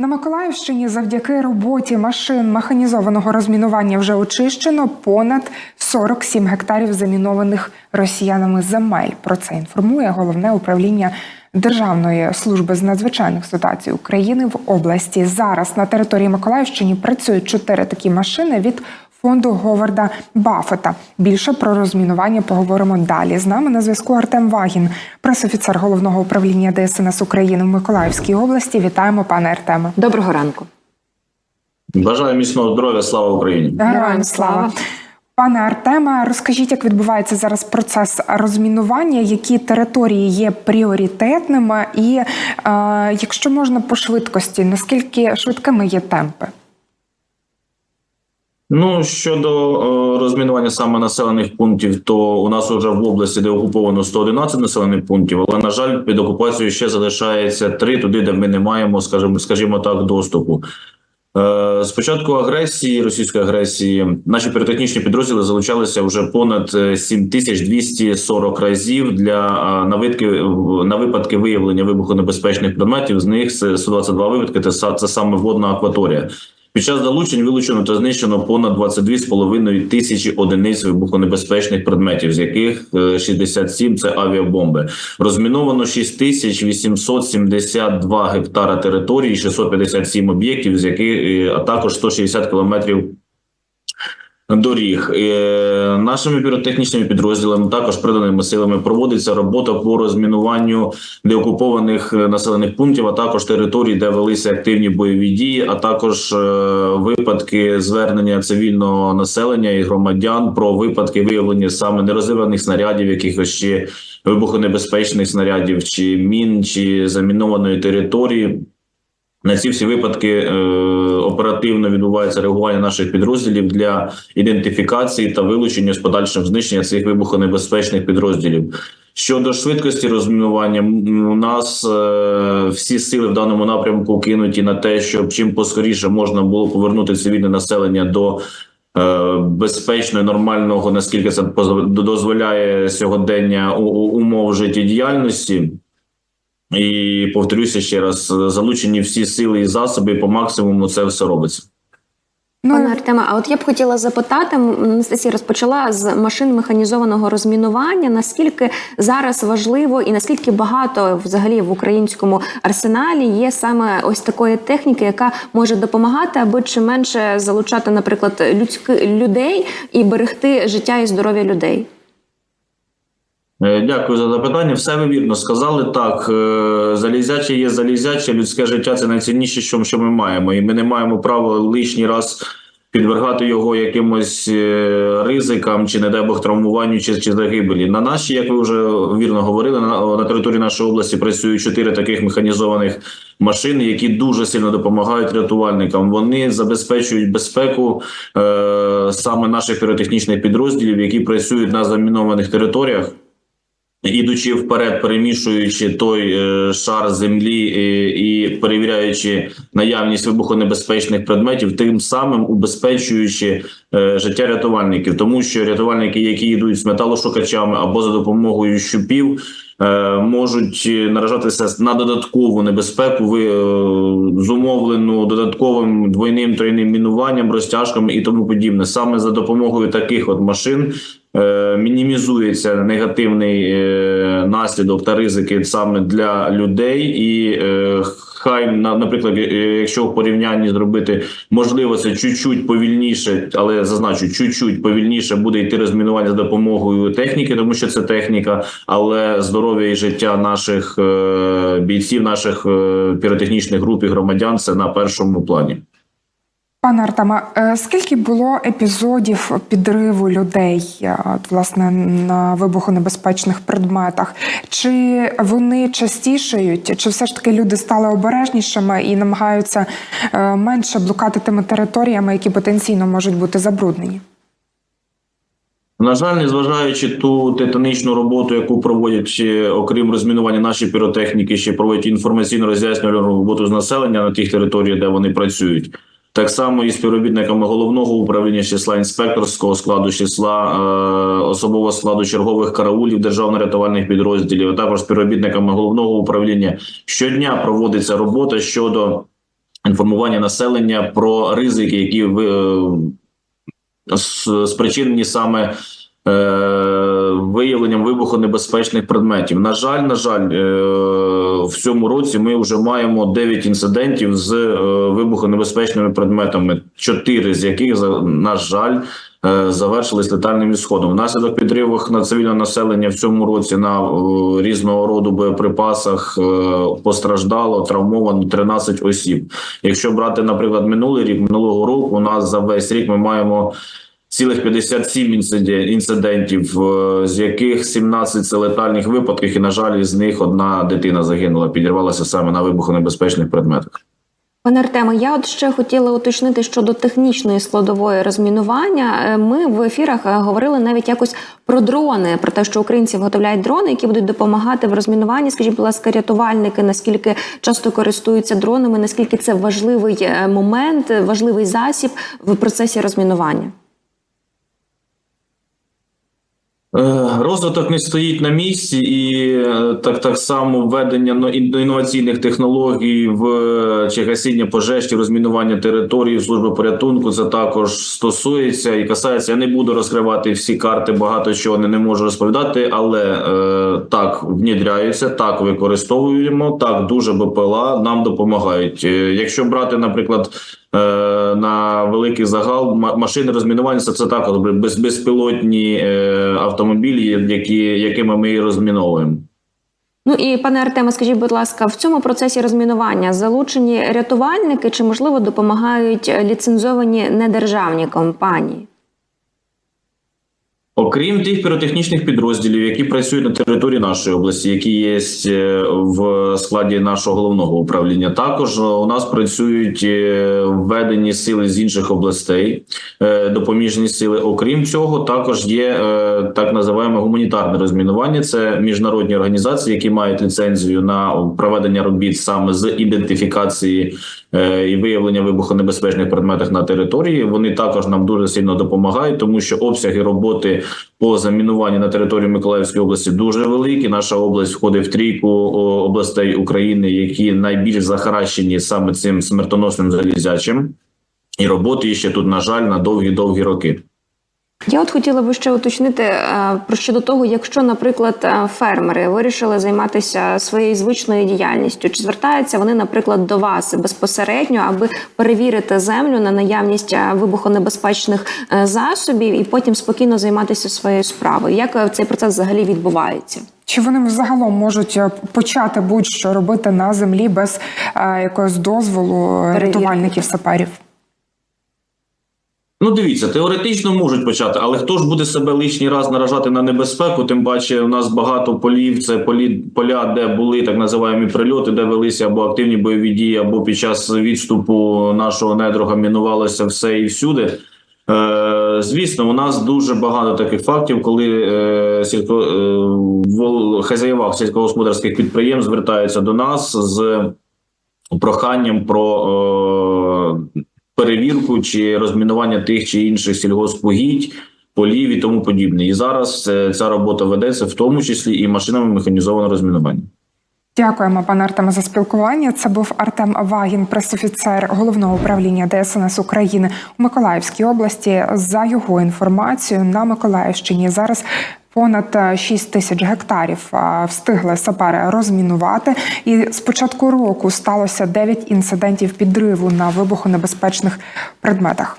На Миколаївщині завдяки роботі машин механізованого розмінування вже очищено понад 47 гектарів замінованих росіянами земель. Про це інформує головне управління Державної служби з надзвичайних ситуацій України в області. Зараз на території Миколаївщини працюють чотири такі машини від фонду Говарда Баффета. Більше про розмінування поговоримо далі. З нами на зв'язку Артем Вагін, пресофіцер головного управління ДСНС України в Миколаївській області. Вітаємо, пане Артеме. Доброго ранку. Бажаю міцного здоров'я, слава Україні. Героям слава. Пане Артеме, розкажіть, як відбувається зараз процес розмінування, які території є пріоритетними, і е, якщо можна по швидкості, наскільки швидкими є темпи? Ну щодо е, розмінування саме населених пунктів, то у нас вже в області, де окуповано 111 населених пунктів, але на жаль, під окупацією ще залишається три туди, де ми не маємо, скажімо, скажімо так, доступу. Е, З агресії, російської агресії, наші піротехнічні підрозділи залучалися вже понад е, 7240 разів для е, на випадки, на випадки виявлення вибухонебезпечних предметів. З них це 122 випадки. Це це саме водна акваторія. Під час залучень вилучено та знищено понад 22,5 тисячі одиниць вибухонебезпечних предметів, з яких е, 67 – це авіабомби. Розміновано 6872 гектара території, 657 об'єктів, з яких е, а також 160 кілометрів доріг. Е, Нашими піротехнічними підрозділами, також приданими силами, проводиться робота по розмінуванню деокупованих е, населених пунктів, а також територій, де велися активні бойові дії, а також е, випадки звернення цивільного населення і громадян про випадки виявлення саме нерозірваних снарядів, якихось чи вибухонебезпечних снарядів, чи мін, чи замінованої території. На ці всі випадки е, оперативно відбувається реагування наших підрозділів для ідентифікації та вилучення з подальшим знищення цих вибухонебезпечних підрозділів. Щодо швидкості розмінування, у нас е, всі сили в даному напрямку кинуті на те, щоб чим поскоріше можна було повернути цивільне населення до е, безпечного, нормального, наскільки це дозволяє сьогодення умов життєдіяльності. І повторюся ще раз: залучені всі сили і засоби, і по максимуму це все робиться. Ну, Пане Артеме, а от я б хотіла запитати, Анастасія розпочала з машин механізованого розмінування. Наскільки зараз важливо і наскільки багато взагалі в українському арсеналі є саме ось такої техніки, яка може допомагати, аби чи менше залучати, наприклад, людськи людей і берегти життя і здоров'я людей? Е, Дякую за запитання. Все ви вірно сказали. Так, е, залізяче є залізяче. Людське життя це найцінніше, що, ми маємо, і ми не маємо права лишній раз підвергати його якимось е, ризикам, чи не дай Бог травмуванню, чи, чи загибелі. На нашій, як ви вже вірно говорили, на, на території нашої області працюють чотири таких механізованих машини, які дуже сильно допомагають рятувальникам. Вони забезпечують безпеку е, саме наших піротехнічних підрозділів, які працюють на замінованих територіях. Ідучи вперед, перемішуючи той е, шар землі е, і перевіряючи наявність вибухонебезпечних предметів, тим самим убезпечуючи е, життя рятувальників, тому що рятувальники, які йдуть з металошукачами або за допомогою щупів, можуть наражатися на додаткову небезпеку, зумовлену додатковим двойним тройним мінуванням, розтяжками і тому подібне. Саме за допомогою таких от машин мінімізується негативний е, наслідок та ризики саме для людей, і е, хай на- наприклад, е, якщо в порівнянні зробити можливо це чуть-чуть повільніше, але зазначу, чуть-чуть повільніше буде йти розмінування за допомогою техніки, тому що це техніка, але здоров'я і життя наших е, бійців, наших е, піротехнічних груп і громадян це на першому плані. Пане Артеме, е, скільки було епізодів підриву людей е, власне на вибухонебезпечних предметах? Чи вони частішають, чи все ж таки люди стали обережнішими і намагаються е, менше блукати тими територіями, які потенційно можуть бути забруднені? На жаль, незважаючи ту титанічну роботу, яку проводять окрім розмінування наші піротехніки, ще проводять інформаційно роз'яснювальну роботу з населення на тих територіях, де вони працюють. Так само і співробітниками головного управління числа інспекторського складу, числа е, особового складу чергових караулів державно-рятувальних підрозділів, також співробітниками головного управління. Щодня проводиться робота щодо інформування населення про ризики, які е, спричинені саме виявленням вибухонебезпечних предметів. На жаль, на жаль, е, в цьому році ми вже маємо 9 інцидентів з е, вибухонебезпечними предметами, 4 з яких, на жаль, е, завершились летальним ісходом. Внаслідок підривів на цивільне населення в цьому році на е, різного роду боєприпасах е, постраждало, травмовано 13 осіб. Якщо брати, наприклад, минулий рік, минулого року, у нас за весь рік ми маємо цілих 57 інциде- інцидентів, е, з яких 17 це летальних випадків, і на жаль, із них одна дитина загинула, підірвалася саме на вибухонебезпечних предметах. Пане Артеме, я от ще хотіла уточнити щодо технічної складової розмінування. Е, Ми в ефірах е, говорили навіть якось про дрони, про те, що українці виготовляють дрони, які будуть допомагати в розмінуванні. Скажіть, будь ласка, рятувальники, наскільки часто користуються дронами, наскільки це важливий момент, важливий засіб в процесі розмінування? Е, Розвиток не стоїть на місці, і е, так так само введення но- інноваційних технологій в е, чи гасіння пожеж, чи розмінування території, служби порятунку. Це також стосується і касається. Я не буду розкривати всі карти, багато чого не, не можу розповідати, але е, так внідряються, так використовуємо. Так дуже БПЛА нам допомагають. Е, Якщо брати, наприклад. Е, На великий загал ма- машини розмінування це, це також без, безпілотні е, автомобілі, які, якими ми розміновуємо. Ну і пане Артеме, скажіть, будь ласка, в цьому процесі розмінування залучені рятувальники чи можливо допомагають е, ліцензовані недержавні компанії? Окрім тих піротехнічних підрозділів, які працюють на території нашої області, які є е, в складі нашого головного управління, також у нас працюють е, введені сили з інших областей, е, допоміжні сили. Окрім цього, також є так називаємо гуманітарне розмінування. Це міжнародні організації, які мають ліцензію на проведення робіт саме з ідентифікації і виявлення вибухонебезпечних предметів на території. Вони також нам дуже сильно допомагають, тому що обсяги роботи по замінуванню на території Миколаївської області дуже великі. Наша область входить в трійку областей України, які найбільш захаращені саме цим смертоносним залізячим. І роботи ще тут, на жаль, на довгі-довгі роки. Я от хотіла би ще уточнити е, про щодо того, якщо, наприклад, е, фермери вирішили займатися своєю звичною діяльністю, чи звертаються вони, наприклад, до вас безпосередньо, аби перевірити землю на наявність е, вибухонебезпечних засобів і потім спокійно займатися своєю справою? Як цей процес взагалі відбувається? Чи вони загалом можуть почати будь-що робити на землі без якогось дозволу Перевірки. рятувальників саперів? Ну, дивіться, теоретично можуть почати, але хто ж буде себе лишній раз наражати на небезпеку? Тим паче, у нас багато полів. Це полі поля, де були так називаємо прильоти, де велися або активні бойові дії, або під час відступу нашого недруга мінувалося все і всюди. Е, звісно, у нас дуже багато таких фактів, коли е, сільсько, е, хазяєва сільськогосподарських підприємств звертаються до нас з проханням про е, перевірку чи розмінування тих чи інших сільгоспугідь, полів і тому подібне. І зараз е, ця робота ведеться, в тому числі і машинами механізованого розмінування. Дякуємо, пане Артеме, за спілкування. Це був Артем Вагін, пресофіцер головного управління ДСНС України у Миколаївській області. За його інформацією, на Миколаївщині зараз понад е, 6 тисяч гектарів е, встигли сапери розмінувати. І з початку року сталося 9 інцидентів підриву на вибухонебезпечних предметах.